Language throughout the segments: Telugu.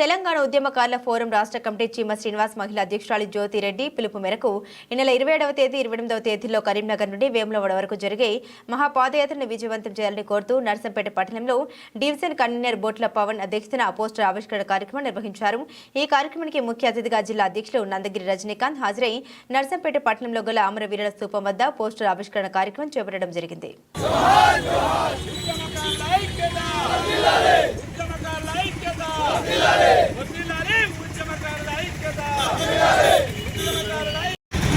తెలంగాణ ఉద్యమకారుల ఫోరం రాష్ట్ర కమిటీ చీమ శ్రీనివాస్ మహిళా అధ్యక్షురాలు జ్యోతిరెడ్డి పిలుపు మేరకు ఈ నెల ఇరవై ఏడవ తేదీ ఇరవై ఎనిమిదవ తేదీలో కరీంనగర్ నుండి వేములవాడ వరకు జరిగే మహాపాదయాత్రను విజయవంతం చేయాలని కోరుతూ నర్సంపేట పట్టణంలో డివిజన్ కన్వీనర్ బోట్ల పవన్ అధ్యక్షతన పోస్టర్ ఆవిష్కరణ కార్యక్రమం నిర్వహించారు. ఈ కార్యక్రమానికి ముఖ్య అతిథిగా జిల్లా అధ్యక్షులు నందగిరి రజనీకాంత్ హాజరై నర్సంపేట పట్టణంలో గల అమరవీరుల స్థూపం వద్ద పోస్టర్ ఆవిష్కరణ కార్యక్రమం చేపట్టడం జరిగింది ఉద్యమకారుల ఐక్యత వర్ధిల్లాలి ఉద్యమకారుల ఐక్యత ఉద్యమకారుల ఐక్యత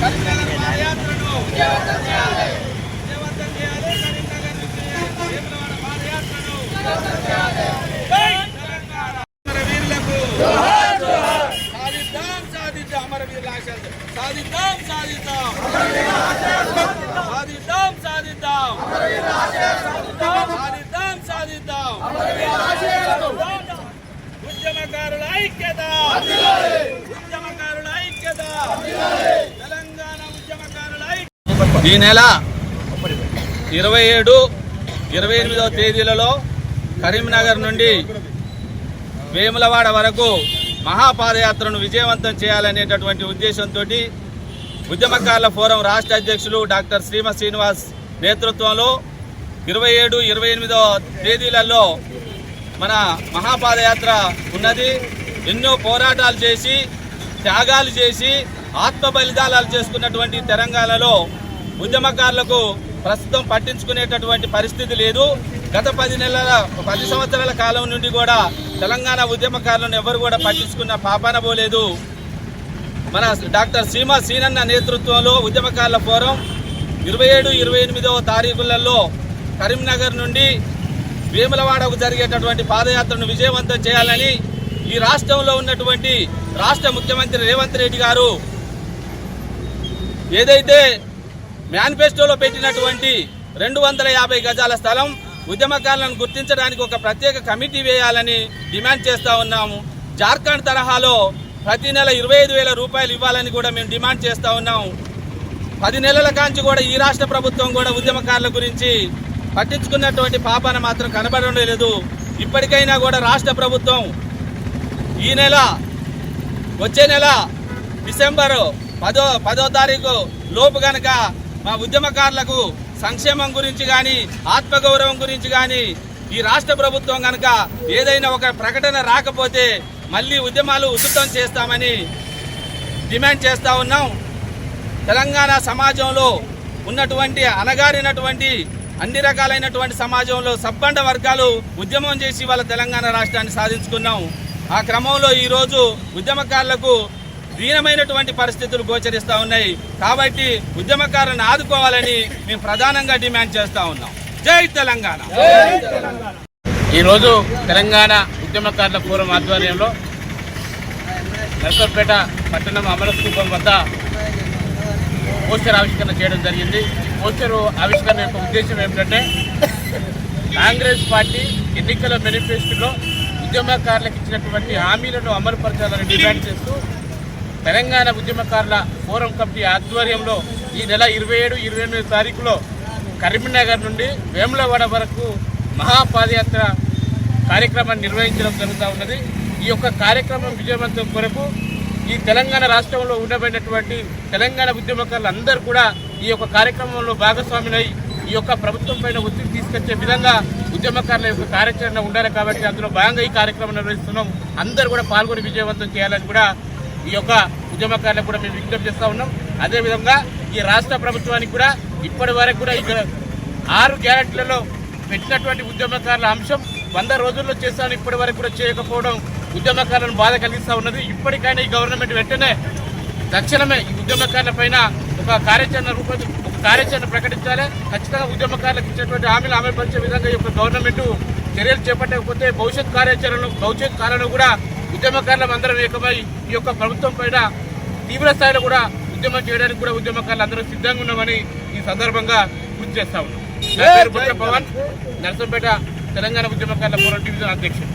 కరీంనగర్ పాదయాత్రను విజయవంతం చేయాలి కరీంనగర్ నుంచి వేములవాడ పాదయాత్రను జై తెలంగాణ అమరవీరులకు సాధిద్దాం సాధిద్దాం అమరవీరుల ఆశయాలు సాధిద్దాం సాధిద్దాం సాధిద్దాం. సాధిద్దాం సాధిద్దాం సాధిద్దాం ఉద్యమకారుల ఐక్యత ఉద్యమకారుల ఐక్యత తెలంగాణ ఉద్యమకారుల ఐక్యత ఈ నెల ఇరవై ఏడు ఇరవై ఎనిమిదవ తేదీలలో కరీంనగర్ నుండి వేములవాడ వరకు మహాపాదయాత్రను విజయవంతం చేయాలనేటటువంటి ఉద్దేశంతో ఉద్యమకారుల ఫోరం రాష్ట్ర అధ్యక్షులు డాక్టర్ శ్రీమ శ్రీనివాస్ నేతృత్వంలో ఇరవై ఏడు ఇరవై ఎనిమిదో తేదీలలో మన మహాపాదయాత్ర ఉన్నది. ఎన్నో పోరాటాలు చేసి త్యాగాలు చేసి ఆత్మ బలిదానాలు చేసుకున్నటువంటి తెలంగాణలో ఉద్యమకారులకు ప్రస్తుతం పట్టించుకునేటటువంటి పరిస్థితి లేదు. గత పది నెలల పది సంవత్సరాల కాలం నుండి కూడా తెలంగాణ ఉద్యమకారులను ఎవరు కూడా పట్టించుకున్న పాపాన పోలేదు మన డాక్టర్ సీమా సీనన్న నేతృత్వంలో ఉద్యమకారుల ఫోరం ఇరవై ఏడు ఇరవై ఎనిమిదవ తారీఖులలో కరీంనగర్ నుండి వేములవాడకు జరిగేటటువంటి పాదయాత్రను విజయవంతం చేయాలని ఈ రాష్ట్రంలో ఉన్నటువంటి రాష్ట్ర ముఖ్యమంత్రి రేవంత్ రెడ్డి గారు ఏదైతే మేనిఫెస్టోలో పెట్టినటువంటి రెండు వందల యాభై గజాల స్థలం ఉద్యమకారులను గుర్తించడానికి ఒక ప్రత్యేక కమిటీ వేయాలని డిమాండ్ చేస్తూ ఉన్నాము. జార్ఖండ్ తరహాలో ప్రతి నెల ఇరవై ఐదు వేల రూపాయలు ఇవ్వాలని కూడా మేము డిమాండ్ చేస్తూ ఉన్నాము. పది నెలల కాంచి కూడా ఈ రాష్ట్ర ప్రభుత్వం కూడా ఉద్యమకారుల గురించి పట్టించుకున్నటువంటి పాపన మాత్రం కనబడడం లేదు. ఇప్పటికైనా కూడా రాష్ట్ర ప్రభుత్వం ఈ నెల వచ్చే నెల డిసెంబరు పదో పదో తారీఖు లోపు కనుక మా ఉద్యమకారులకు సంక్షేమం గురించి కానీ ఆత్మగౌరవం గురించి కానీ ఈ రాష్ట్ర ప్రభుత్వం కనుక ఏదైనా ఒక ప్రకటన రాకపోతే మళ్ళీ ఉద్యమాలు ఉధృతం చేస్తామని డిమాండ్ చేస్తూ ఉన్నాం. తెలంగాణ సమాజంలో ఉన్నటువంటి అనగారినటువంటి అన్ని రకాలైనటువంటి సమాజంలో సబ్బండ వర్గాలు ఉద్యమం చేసి వాళ్ళ తెలంగాణ రాష్ట్రాన్ని సాధించుకున్నాం. ఆ క్రమంలో ఈరోజు ఉద్యమకారులకు దీనమైనటువంటి పరిస్థితులు గోచరిస్తూ ఉన్నాయి. కాబట్టి ఉద్యమకారులను ఆదుకోవాలని మేము ప్రధానంగా డిమాండ్ చేస్తూ ఉన్నాం. జై తెలంగాణ. ఈరోజు తెలంగాణ ఉద్యమకారుల ఫోరం ఆధ్వర్యంలో నరసంపేట పట్టణం అమరస్తూపం వద్ద పోస్టర్ ఆవిష్కరణ చేయడం జరిగింది. పోస్టర్ ఆవిష్కరణ యొక్క ఉద్దేశం ఏమిటంటే కాంగ్రెస్ పార్టీ ఎన్నికల మేనిఫెస్టోలో ఉద్యమకారులకు ఇచ్చినటువంటి హామీలను అమలుపరచాలని డిమాండ్ చేస్తూ తెలంగాణ ఉద్యమకారుల ఫోరం కమిటీ ఆధ్వర్యంలో ఈ నెల ఇరవై ఏడు ఇరవై ఎనిమిది తారీఖులో కరీంనగర్ నుండి వేములవాడ వరకు మహాపాదయాత్ర కార్యక్రమాన్ని నిర్వహించడం జరుగుతూ ఉన్నది. ఈ యొక్క కార్యక్రమం విజయవంతం కొరకు ఈ తెలంగాణ రాష్ట్రంలో ఉండబడినటువంటి తెలంగాణ ఉద్యమకారులు అందరూ కూడా ఈ యొక్క కార్యక్రమంలో భాగస్వాములై ఈ యొక్క ప్రభుత్వం పైన ఒత్తిడి తీసుకొచ్చే విధంగా ఉద్యమకారుల యొక్క కార్యాచరణ ఉండాలి కాబట్టి అందులో భాగంగా ఈ కార్యక్రమం నిర్వహిస్తున్నాం. అందరూ కూడా పాల్గొని విజయవంతం చేయాలని కూడా ఈ యొక్క ఉద్యమకారులకు కూడా మేము విజ్ఞప్తి చేస్తూ ఉన్నాం. అదేవిధంగా ఈ రాష్ట్ర ప్రభుత్వానికి కూడా ఇప్పటి వరకు కూడా ఇక్కడ ఆరు గ్యారెంటీలలో పెట్టినటువంటి ఉద్యమకారుల అంశం వంద రోజుల్లో చేస్తాను ఇప్పటి వరకు కూడా చేయకపోవడం ఉద్యమకారులను బాధ కలిగిస్తూ ఉన్నది. ఇప్పటికైనా ఈ గవర్నమెంట్ వెంటనే తక్షణమే ఈ ఉద్యమకారుల పైన ఒక కార్యాచరణ రూపొ ఒక కార్యాచరణ ప్రకటించాలి. ఖచ్చితంగా ఉద్యమకారులకు ఇచ్చినటువంటి హామీలు అమలుపరిచే విధంగా ఈ యొక్క గవర్నమెంట్ చర్యలు చేపట్టకపోతే భవిష్యత్ కార్యాచరణలు భవిష్యత్ కాలంలో కూడా ఉద్యమకారులం అందరం ఏకమై ఈ యొక్క ప్రభుత్వం పైన తీవ్ర స్థాయిలో కూడా ఉద్యమం చేయడానికి కూడా ఉద్యమకారులు అందరూ సిద్ధంగా ఉన్నామని ఈ సందర్భంగా గుర్తు చేస్తా ఉన్నాం. పవన్. నరసంపేట తెలంగాణ ఉద్యమకారుల పోరాట డివిజన్ అధ్యక్షుడు.